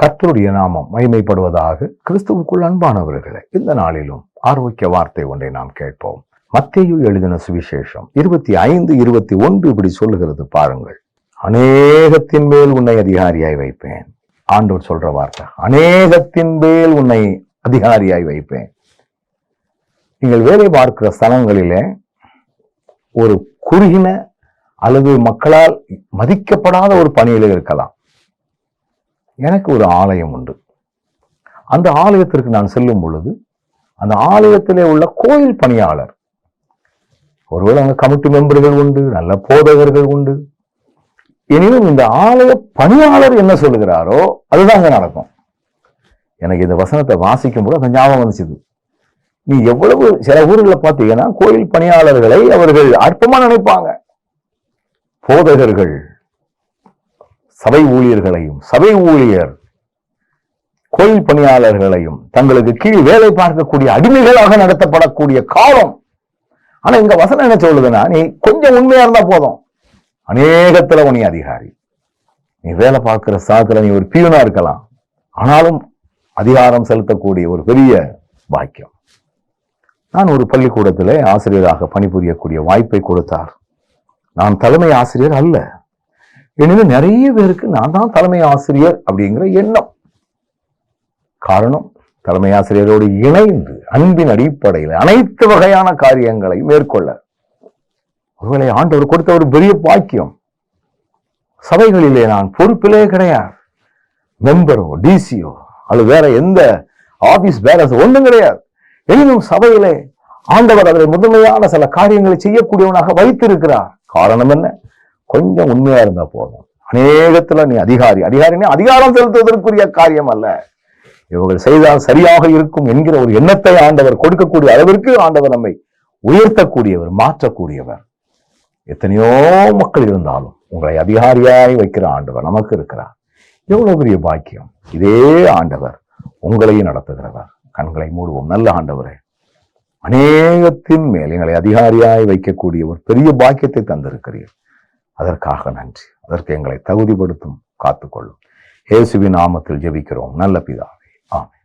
கர்த்தருடைய நாமம் மகிமைப்படுவதாக கிறிஸ்துவுக்குள் அன்பானவர்களே இந்த நாளிலும் ஆரோக்கிய வார்த்தை ஒன்றை நாம் கேட்போம். மத்தேயு எழுதின சுவிசேஷம் இருபத்தி ஐந்து இருபத்தி ஒன்று இப்படி சொல்லுகிறது பாருங்கள். அநேகத்தின் மேல் உன்னை அதிகாரியாய் வைப்பேன். ஆண்டவர் சொல்ற வார்த்தை அநேகத்தின் மேல் உன்னை அதிகாரியாய் வைப்பேன். நீங்கள் வேலை பார்க்கிற ஸ்தலங்களிலே ஒரு குறுகின அல்லது மக்களால் மதிக்கப்படாத ஒரு பணியில இருக்கலாம். எனக்கு ஒரு ஆலயம் உண்டு. அந்த ஆலயத்திற்கு நான் செல்லும் பொழுது அந்த ஆலயத்திலே உள்ள கோயில் பணியாளர் ஒருவேளை அங்க கமிட்டி மெம்பர்கள் உண்டு நல்ல போதகர்கள் உண்டு. எனினும் இந்த ஆலய பணியாளர் என்ன சொல்லுகிறாரோ அதுதான் அங்கே நடக்கும். எனக்கு இந்த வசனத்தை வாசிக்கும் போது அந்த ஞாபகம் வந்துச்சுது. நீ எவ்வளவு சில ஊர்களில் பார்த்தீங்கன்னா கோயில் பணியாளர்களை அவர்கள் அற்பமாக நினைப்பாங்க. போதகர்கள் சபை ஊழியர்களையும் சபை ஊழியர் கோயில் பணியாளர்களையும் தங்களுக்கு கீழ் வேலை பார்க்கக்கூடிய அடிமைகளாக நடத்தப்படக்கூடிய காலம். ஆனா இங்க வசனம் என்ன சொல்லுதுன்னா நீ கொஞ்சம் உண்மையா இருந்தா போதும். அநேகத்துல உனி அதிகாரி. நீ வேலை பார்க்கிற சாத்துல நீ ஒரு பியூனா இருக்கலாம். ஆனாலும் அதிகாரம் செலுத்தக்கூடிய ஒரு பெரிய வாக்கியம் நான் ஒரு பள்ளிக்கூடத்திலே ஆசிரியராக பணிபுரியக்கூடிய வாய்ப்பை கொடுத்தார். நான் தலைமை ஆசிரியர் அல்ல. எனினும் நிறைய பேருக்கு நான் தான் தலைமை ஆசிரியர் அப்படிங்கிற எண்ணம். காரணம் தலைமை ஆசிரியரோடு இணைந்து அன்பின் அடிப்படையில் அனைத்து வகையான காரியங்களை மேற்கொள்ள. ஒருவேளை ஆண்டவர் கொடுத்த ஒரு பெரிய பாக்கியம். சபைகளிலே நான் பொறுப்பிலே கிடையாது. மெம்பரோ டிசியோ அது வேற எந்த ஆபீஸ் பேலன்ஸ் ஒன்றும் கிடையாது. எனினும் சபையிலே ஆண்டவர் அதில் முதன்மையான சில காரியங்களை செய்யக்கூடியவனாக வைத்திருக்கிறார். காரணம் என்ன? கொஞ்சம் உண்மையா இருந்தா போதும். அநேகத்துல நீ அதிகாரி. அதிகாரினே அதிகாரம் செலுத்துவதற்குரிய காரியம் அல்ல. இவர்கள் செய்தால் சரியாக இருக்கும் என்கிற ஒரு எண்ணத்தை ஆண்டவர் கொடுக்கக்கூடிய அளவிற்கு ஆண்டவர் நம்மை உயர்த்தக்கூடியவர் மாற்றக்கூடியவர். எத்தனையோ மக்கள் இருந்தாலும் உங்களை அதிகாரியாய் வைக்கிற ஆண்டவர் நமக்கு இருக்கிறார். எவ்வளவு பெரிய பாக்கியம். இதே ஆண்டவர் உங்களையும் நடத்துகிறவர். கண்களை மூடுவோம். நல்ல ஆண்டவரே. அநேகத்தின் மேல் எங்களை அதிகாரியாய் வைக்கக்கூடிய ஒரு பெரிய பாக்கியத்தை தந்திருக்கிறீர். அதற்காக நன்றி. அதற்கு எங்களை தகுதிப்படுத்தும் காத்துக்கொள்ளும். இயேசுவின் நாமத்தில் ஜெபிக்கிறோம். நல்ல பிதாவே. ஆமே